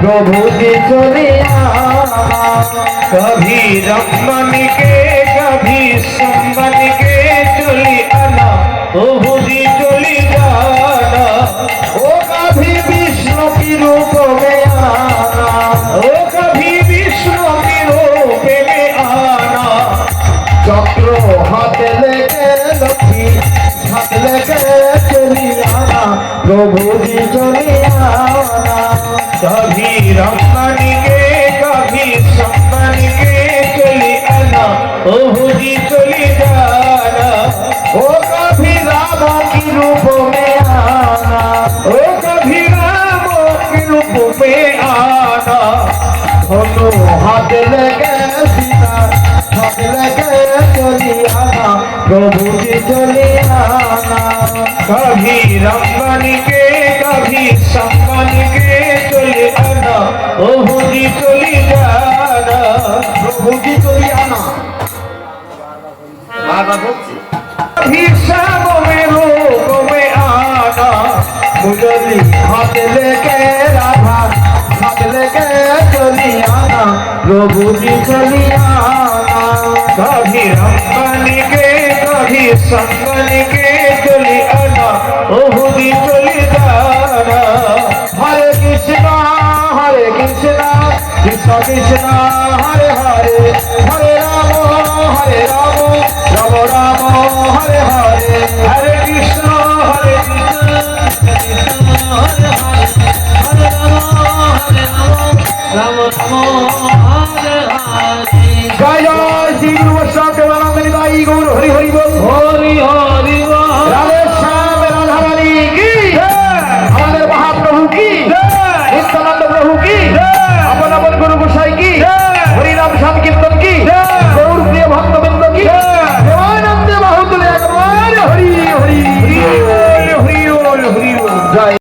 प्रभु जी चले आना कभी रमन के कभी संबन के चली आना प्रभु जी चली जाना ओ कभी विष्णु की रूप में आना ओ कभी विष्णु के रूप में आना चक्र हाथ लेके प्रभु जी चले आना कभी रमन के कभी संबन के चली आना। प्रभु जी चली जाना। ओ कभी राम की रूप में आना। ओ कभी राम के रूप में आना। दोनों हाथ लेके सीता, हाथ लेके चली आना। प्रभु जी चले आना। कभी रमन সম্মানকে কবি সম্মানকে চলে আনা প্রভুজি চলে জানা প্রভুজি চলে আনা বাবা বলছি হিসাব মে রোগ মে আনা মুজলি হাত লেকে রাধা হাত লেকে চলি আনা প্রভুজি চলি আনা কবি রম্মানিকে কবি সম্মানিকে প্রভুদি চলি যারা হরে কৃষ্ণ হরে কৃষ্ণ কৃষ্ণ কৃষ্ণ হরে হরে হরে